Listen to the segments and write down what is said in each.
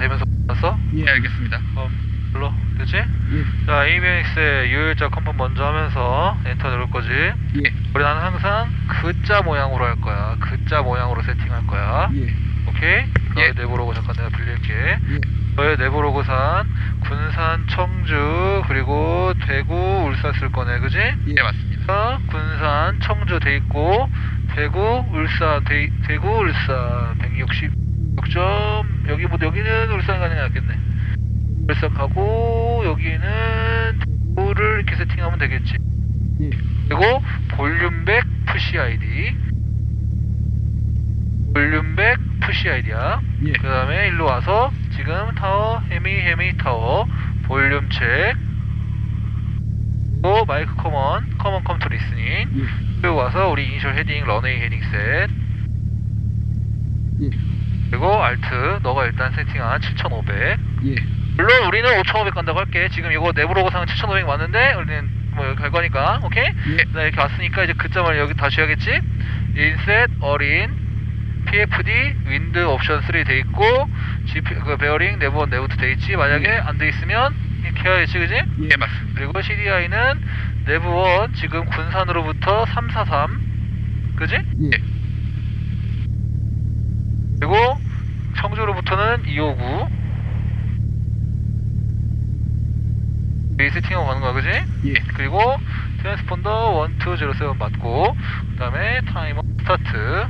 되면서 봤어? 예, 알겠습니다. 그럼 눌러. 됐지? 예, 자, ABX의 유일자 컴폰 먼저 하면서 엔터 누를 거지. 예, 우리 나는 항상 K자 모양으로 할 거야. K자 모양으로 세팅할 거야. 예, 오케이? 너의 예. 내부로고 잠깐 내가 빌릴게. 예, 너의 내부로고산, 군산, 청주, 그리고 대구, 울산 쓸 거네, 그지? 예, 맞습니다. 군산, 청주 돼 있고, 대구, 울산, 대, 대구, 울산, 160. 6점, 여기 뭐, 여기는 울산이 가는 게 낫겠네. 울산 가고, 여기는 대구를 이렇게 세팅하면 되겠지. 예, 그리고 볼륨백 푸시 아이디. 볼륨백 푸시 아이디야. 예, 그 다음에 일로 와서 지금 타워 헤미 헤미 타워 볼륨 책또 마이크 커먼 커먼 컴투 리스닝 예, 그리고 와서 우리 이니셜 헤딩 런웨이 헤딩 셋 예, 그리고 알트 너가 일단 세팅한 7500 예, 물론 우리는 5500 간다고 할게 지금 이거 내부로고상은 7500 맞는데 우리는 뭐 여기 갈 거니까 오케이? 예, 나 이렇게 왔으니까 이제 그 점을 여기 다시 해야겠지? 인셋 어린 PFD 윈드 옵션 3 돼 있고 GP 그 베어링 내부 원 내부 투돼 있지 만약에 예. 안돼 있으면 이렇게 해야지 그지? 예, 맞습니다. 그리고 CDI는 내부 원 지금 군산으로부터 343 그지? 예, 그리고 청주로부터는 259이 세팅하고 가는 거야 그지? 예, 그리고 트랜스폰더 1207 맞고 그 다음에 타이머 스타트.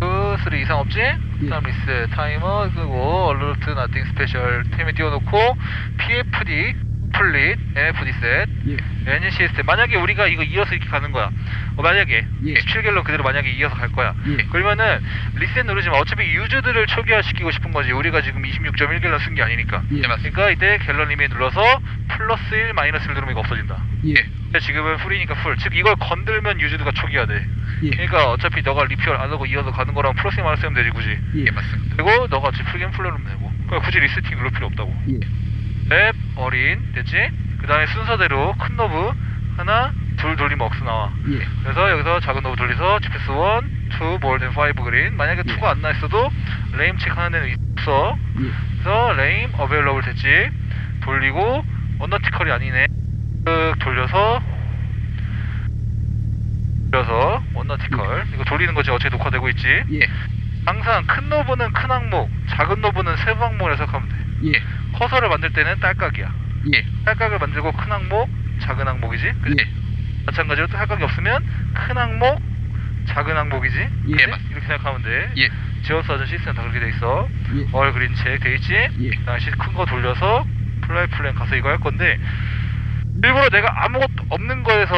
그3 이상 없지? 그 다음 리셋 타이머 끄고 얼르트 나띵 스페셜 템에 띄워놓고 PFD 플릿 NFD 셋. 예, 엔진 시스템 만약에 우리가 이거 이어서 이렇게 가는 거야. 어, 만약에 예. 17갤런 그대로 만약에 이어서 갈 거야. 예, 그러면은 리셋 누르지만 어차피 유저들을 초기화시키고 싶은 거지. 우리가 지금 26.1갤런 쓴 게 아니니까. 예. 그러니까 이때 갤런 리밋 눌러서 플러스 1 마이너스 1 누르면 이거 없어진다. 예, 근데 지금은 풀이니까 풀. 즉 이걸 건들면 유저드가 초기화돼. 예, 그러니까 어차피 너가 리퓨얼 안 하고 이어서 가는 거랑 플러스 1 마이너스 1 되지 굳이. 예, 맞습니다. 그리고 너가 지금 풀게임 풀러면 되고. 그러니까 굳이 리세팅 누를 필요 없다고. 예, 랩 어린 됐지? 그 다음에 순서대로 큰 노브 하나 둘 돌리면 억스 나와. 예, 그래서 여기서 작은 노브 돌려서 GPS 1, 2, more than 5 그린. 만약에 예. 2가 안 나있어도 레임 체크하는 데는 있어. 예, 그래서 레임 어베일러블 됐지? 돌리고 언너티컬이 아니네. 쓱 돌려서 돌려서 언너티컬. 이거 돌리는 거지 어차피 녹화되고 있지? 예, 항상 큰 노브는 큰 항목 작은 노브는 세부 항목이라 생각하면 돼. 예, 커서를 만들 때는 딸깍이야. 예, 딸깍을 만들고 큰 항목 작은 항목이지? 그지? 예, 마찬가지로 딸깍이 없으면 큰 항목 작은 항목이지? 예? 맞습니다. 이렇게 생각하면 돼. 예, 지원 사전 시스템 다 그렇게 돼 있어. 예, 얼 그린 체돼 있지? 예, 다시 큰 거 돌려서 플라이 플랜 가서 이거 할 건데 일부러 내가 아무것도 없는 거에서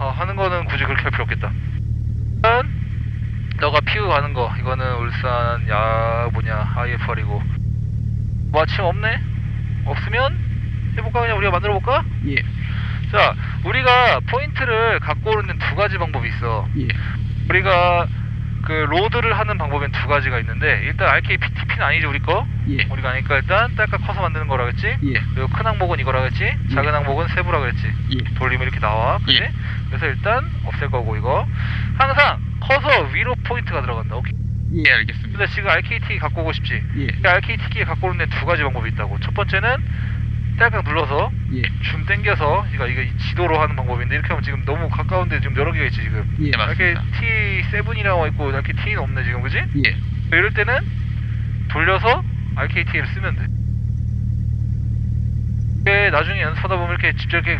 어, 하는 거는 굳이 그렇게 할 필요 없겠다. 일단 너가 피우 가는 거 이거는 울산 야 뭐냐 IFR이고 마침 없네? 없으면 해볼까? 그냥 우리가 만들어 볼까? 예, 자 우리가 포인트를 갖고 오는 두 가지 방법이 있어. 예, 우리가 그 로드를 하는 방법엔 두 가지가 있는데 일단 RKPTP는 아니지 우리 거? 예, 우리가 아니까 일단 딸깍 커서 만드는 거라 그랬지? 예, 그리고 큰 항목은 이거라 그랬지? 작은 항목은 세부라 그랬지? 예, 돌리면 이렇게 나와. 그지? 예. 그래서 일단 없앨 거고 이거. 항상 커서 위로 포인트가 들어간다. 오케이 예, 알겠습니다. 근데 지금 RKT 갖고 오고 싶지 예, 이 RKT 키 갖고 오는 데두 가지 방법이 있다고 첫 번째는 딸깍 눌러서 예, 줌 당겨서 그러니까 이거 지도로 하는 방법인데 이렇게 하면 지금 너무 가까운데 지금 여러 개가 있지 지금 예, 맞습니다. RKT7이라고 있고 RKT는 없네 지금 그지? 예, 이럴 때는 돌려서 RKT를 쓰면 돼. 나중에 연습하다 보면 이렇게 직접 이렇게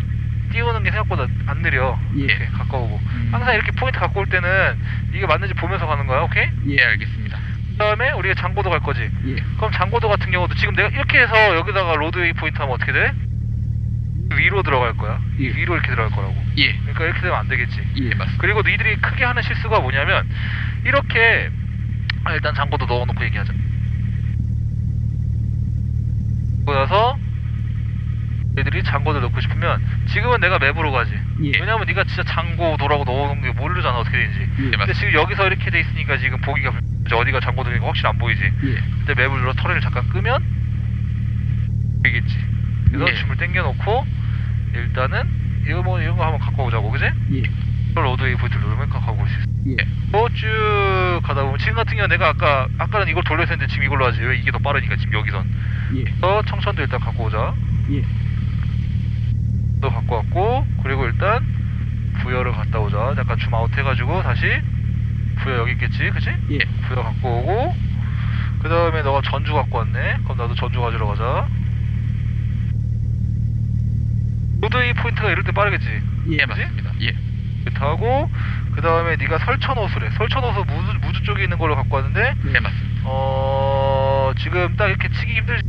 띄우는 게 생각보다 안 느려. 예. 이렇게 가까우고. 음. 항상 이렇게 포인트 갖고 올 때는 이게 맞는지 보면서 가는 거야, 오케이? 예, 알겠습니다. 그 다음에 우리가 장고도 갈 거지. 예, 그럼 장고도 같은 경우도 지금 내가 이렇게 해서 여기다가 로드웨이 포인트 하면 어떻게 돼? 위로 들어갈 거야. 이 예. 위로 이렇게 들어갈 거라고. 예, 그러니까 이렇게 되면 안 되겠지. 예, 맞습니다. 그리고 너희들이 크게 하는 실수가 뭐냐면 이렇게 아, 일단 장고도 넣어놓고 얘기하자. 그러고 나서 너희들이 장고를 넣고 싶으면 지금은 내가 맵으로 가지. 예, 왜냐면 네가 진짜 장고 도라고 넣어놓은 게 모르잖아 어떻게 되는지. 예, 근데. 지금 여기서 이렇게 돼 있으니까 지금 보기가 불- 어디가 장고 들니까 확실히 안 보이지. 예, 그때 맵을 눌러 터널을 잠깐 끄면 보이겠지. 그래서 예. 줌을 당겨놓고 일단은 이거 뭐 이런 거 한번 갖고 오자고 그지? 예, 로드웨이 포인트 누르면 갖고 올 수 있어. 예, 또쭉 지금 같은 경우 내가 아까 아까는 이걸 돌렸었는데 지금 이걸로 하지 왜 이게 더 빠르니까 지금 여기선 예. 어 청천도 일단 갖고 오자 예. 또 갖고 왔고 그리고 일단 부여를 갔다 오자 약간 줌 아웃 해가지고 다시 부여 여기 있겠지 그치? 예. 부여 갖고 오고 그 다음에 너가 전주 갖고 왔네 그럼 나도 전주 가지러 가자 모두 이 포인트가 이럴 때 빠르겠지 예. 예, 맞습니다. 예. 하고 그 다음에 네가 설천호수래 설천호수 무주, 무주 쪽에 있는 걸로 갖고 왔는데 예, 맞습니다. 어 지금 딱 이렇게 치기 힘들지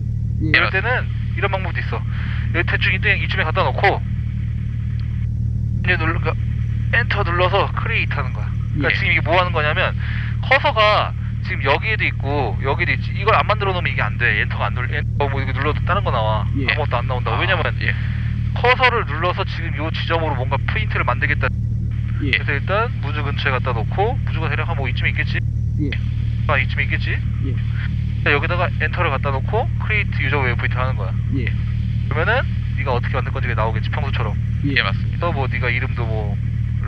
예. 이럴 때는 이런 방법도 있어 대충 이쯤에 갖다 놓고 이제 눌러 그러니까 엔터 눌러서 크리에이트 하는 거야 그러니까 예. 지금 이게 뭐 하는 거냐면 커서가 지금 여기에도 있고 여기도 있지 이걸 안 만들어 놓으면 이게 안 돼 엔터가 안 눌 엔터 뭐 이거 눌러도 다른 거 나와 예. 아무것도 안 나온다 아, 왜냐면 예. 커서를 눌러서 지금 요 지점으로 뭔가 프린트를 만들겠다 예. 그래서 일단 무주 근처에 갖다 놓고 무주가 대략 한뭐 이쯤에 있겠지 예. 아 이쯤에 있겠지 예. 자, 여기다가 엔터를 갖다 놓고 크리에이트 유저 웨이포인트 하는 거야 예. 그러면은 네가 어떻게 만들 건지 나오겠지 평소처럼 예. 예, 맞습니다. 또뭐 네가 이름도 뭐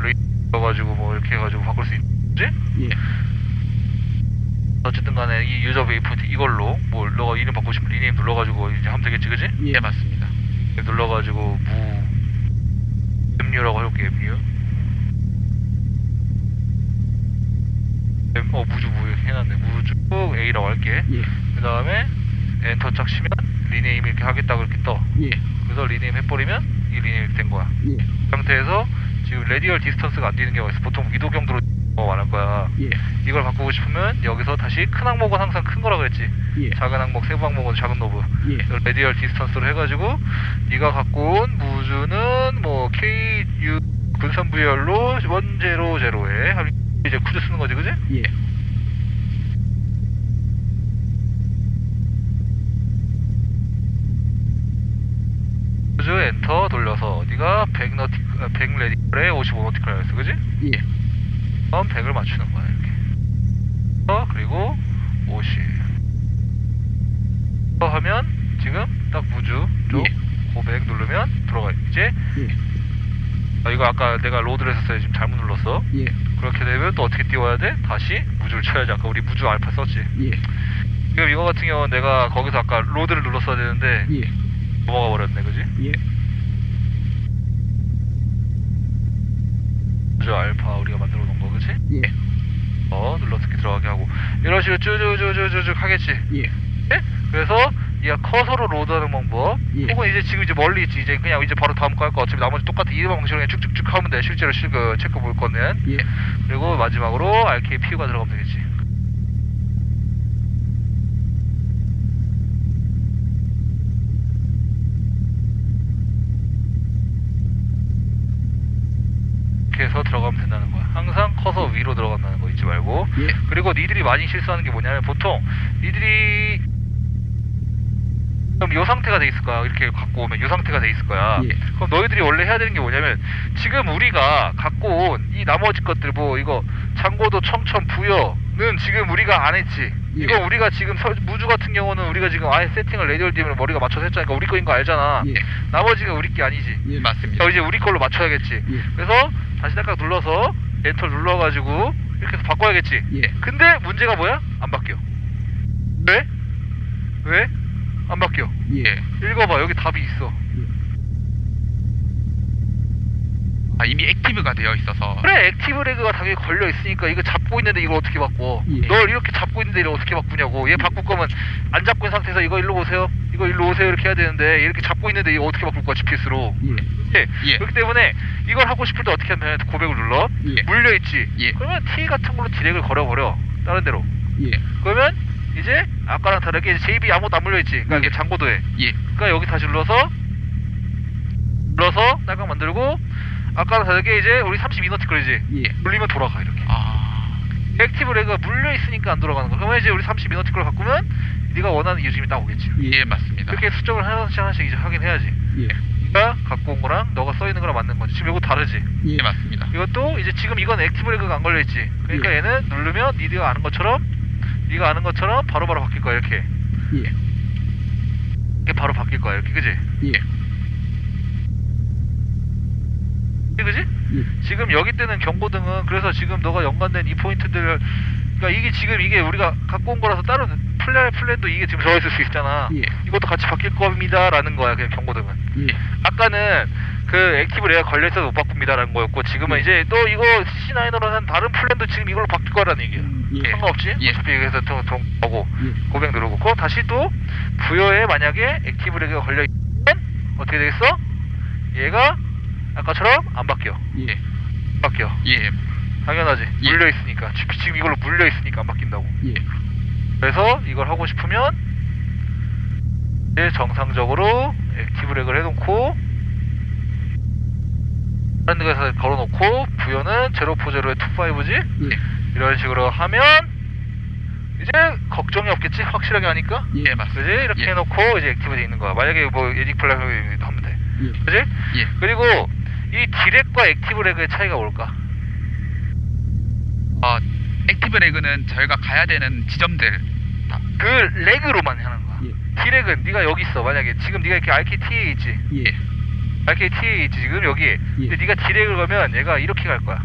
레이 가지고 뭐 이렇게 해가지고 바꿀 수 있지 예. 어쨌든 간에 이 유저 웨이포인트 이걸로 뭐 너가 이름 바꾸고 싶으면 리네임 눌러가지고 이제 하면 되겠지 그지 예, 맞습니다. 눌러가지고 무 MU라고 해볼게 MU 어 무주 무 이렇게 해놨네 무주 A라고 할게 예. 그 다음에 엔터 쫙 치면 리네임 이렇게 하겠다고 이렇게 떠 예. 그래서 리네임 해버리면 이 리네임 된 거야 예. 그 상태에서 지금 레디얼 디스턴스가 안 되는 경우가 있어 보통 위도 경도로 말할 거야 예. 이걸 바꾸고 싶으면 여기서 다시 큰 항목은 항상 큰 거라 그랬지 예. 작은 항목 세부 항목은 작은 노브 예. 이걸 레디얼 디스턴스로 해가지고 네가 갖고 온 무주는 뭐 KU 근선 VR로 100에 이제 쿠즈 쓰는 거지 그지? 예. 무주 엔터 돌려서 네가 100 너티 100 레디얼에 55 너티컬 했어 그지? 예. 그럼 100을 맞추는 거야 이렇게 어 그리고 50 어, 하면 지금 딱 무주 쪽 예. 500 누르면 들어가 이제 예. 아, 이거 아까 내가 로드를 했었어요 지금 잘못 눌렀어 예. 그렇게 되면 또 어떻게 띄워야 돼? 다시 무주를 쳐야지 아까 우리 무주 알파 썼지 예. 지금 이거 같은 경우는 내가 거기서 아까 로드를 눌렀어야 되는데 예. 넘어가 버렸네 그지? 예. 무주 알파 우리가 만들어 놓은 거 그지? 예. 어 이렇게 들어가게 하고 이런 식으로 쭉쭉쭉쭉쭉 하겠지 예. 예? 그래서 얘가 커서로 로드하는 방법 예. 혹은 이제 지금 이제 멀리 있지 이제 그냥 이제 바로 다음 거 할 거 어차피 나머지 똑같아 이 방식으로 그냥 쭉쭉쭉 하면 돼 실제로 실, 그, 체크 볼 거는 예. 그리고 마지막으로 RK PU가 들어가면 되겠지 이렇게 해서 들어가면 된다는 거야. 항상 커서 위로 들어간다는 거 잊지 말고. 예. 그리고 니들이 많이 실수하는 게 뭐냐면 보통 니들이 그럼 요 상태가 돼 있을 거야. 이렇게 갖고 오면 요 상태가 돼 있을 거야. 예. 그럼 너희들이 원래 해야 되는 게 뭐냐면 지금 우리가 갖고 온 이 나머지 것들 뭐 이거 장고도 청천 부여는 지금 우리가 안 했지 예. 이거 우리가 지금 서- 무주 같은 경우는 우리가 지금 아예 세팅을 레디얼 디엠을 머리가 맞춰서 했자니까 우리 거인 거 알잖아 예. 나머지가 우리 게 아니지 예. 맞습니다. 자 이제 우리 걸로 맞춰야겠지 예. 그래서 다시 딱딱 눌러서 엔터 눌러가지고 이렇게 해서 바꿔야겠지 예. 근데 문제가 뭐야? 안 바뀌어. 왜? 왜? 안 바뀌어. 예. 읽어봐. 여기 답이 있어. 아, 이미 액티브가 되어 있어서 그래, 액티브 레그가 당연히 걸려 있으니까 이거 잡고 있는데 이걸 어떻게 바꿔? 예. 널 이렇게 잡고 있는데 이걸 어떻게 바꾸냐고. 얘 바꿀 거면 안 잡고 있는 상태에서 이거 일로 오세요. 이거 일로 오세요. 이렇게 해야 되는데 이렇게 잡고 있는데 이거 어떻게 바꿀 거야? GPS로. 예. 예. 예. 그렇기 때문에 이걸 하고 싶을 때 어떻게 하면 고백을 눌러? 예. 물려 있지. 예. 그러면 T 같은 걸로 디렉을 걸어 버려. 다른 데로. 예. 그러면 이제 아까랑 다르게 이제 JB 아무것도 안 물려 있지. 그러니까 이게 장고도에. 예. 그러니까 여기 다시 눌러서 눌러서 딸깍 만들고 아까랑 다르게 이제 우리 32 너티컬이지. 예. 눌리면 돌아가 이렇게. 아, 액티브 레그가 물려 있으니까 안 돌아가는 거. 그러면 이제 우리 32 너티컬 바꾸면 네가 원하는 요즘이 딱 오겠지. 예, 맞습니다. 이렇게 수정을 하나씩 하나씩 이제 하긴 해야지. 예. 네가 갖고 온 거랑 너가 써 있는 거랑 맞는 거지. 지금 이거 다르지. 예, 맞습니다. 이것도 이제 지금 이건 액티브 레그가 안 걸려 있지. 그러니까 예. 얘는 누르면 니가 아는 것처럼 네가 아는 것처럼 바로바로 바뀔 거야 이렇게. 예. 이게 바로 바뀔 거야 이렇게 그지? 예. 그지? 예. 지금 여기 뜨는 경고등은 그래서 지금 너가 연관된 이 포인트들 그러니까 이게 지금 이게 우리가 갖고 온 거라서 따로 플랜 플랜도 이게 지금 들어 있을 수 있잖아. 예. 이것도 같이 바뀔 겁니다라는 거야 그냥 경고등은. 예. 아까는 그 액티브 레이가 걸려 있어서 못 바꿉니다라는 거였고 지금은 예. 이제 또 이거 C9으로는 다른 플랜도 지금 이걸로 바뀔 거라는 얘기야. 예. 상관없지? 예. 어차피 여기서 좀, 좀 하고 예. 고백 누르고 그럼 다시 또 부여에 만약에 액티브 레이가 걸려 있으면 어떻게 되겠어? 얘가 아까처럼 안 바뀌어. 예. 안 바뀌어. 예. 당연하지. 예. 물려 있으니까 지- 지금 이걸로 물려 있으니까 안 바뀐다고. 예. 그래서 이걸 하고 싶으면 이제 정상적으로 액티브 렉을 해놓고 다른 데에서 걸어놓고 부여는 제로 포제로의 25지 예. 이런 식으로 하면 이제 걱정이 없겠지 확실하게 하니까 예, 맞습니다. 그지 이렇게 예. 해놓고 이제 액티브 돼 있는 거야 만약에 뭐 에딕 플랫 하면 돼 예. 그지 예. 그리고 이 디렉과 액티브 렉의 차이가 뭘까? 어, 액티브 레그는 저희가 가야 되는 지점들. 그 렉으로만 하는 거야. 예. 디렉은 네가 여기 있어. 만약에 지금 네가 이렇게 RKT에 있지? 예. RKT에 있지 지금? 여기 근데 네가 디렉을 가면 얘가 이렇게 갈 거야.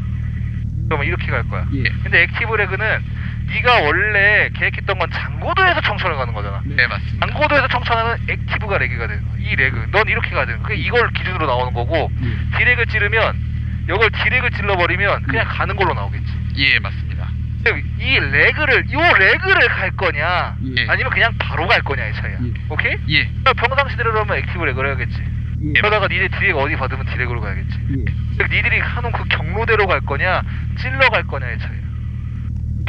그러면 이렇게 갈 거야. 예. 근데 액티브 레그는 네가 원래 계획했던 건 장고도에서 청천을 가는 거잖아 네, 맞습니다. 장고도에서 청천하는 액티브가 레그가 되는 거야 이 레그 넌 이렇게 가야 되는 그게 이걸 기준으로 나오는 거고 예. 디렉을 찌르면 이걸 디렉을 찔러버리면 그냥 예. 가는 걸로 나오겠지 예, 맞습니다. 이 레그를 요 레그를 갈 거냐 예. 아니면 그냥 바로 갈 거냐의 차이야 예. 오케이? 예. 그러니까 평상시대로 하면 액티브 레그를 해야겠지 예. 그러다가 니네 디렉 어디 받으면 디렉으로 가야겠지 예. 니들이 하는 그 경로대로 갈 거냐 찔러 갈 거냐의 차이야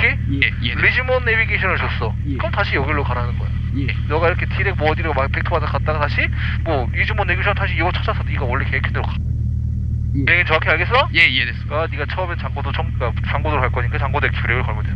오케이? 예. 예. 리즈몬 내비게이션을 줬어 예. 그럼 다시 여기로 가라는 거야 예. 너가 이렇게 디렉 뭐 어디로 막 벡터마다 갔다가 다시 뭐 리즈몬 내비게이션 다시 이거 찾아서 네가 원래 계획한 대로 가 예. 계획이 정확히 알겠어? 예, 이해됐습니다. 그러니까 네가 처음에 장고도 청, 그러니까 장고도로 갈 거니까 장고도 렉을 걸면 돼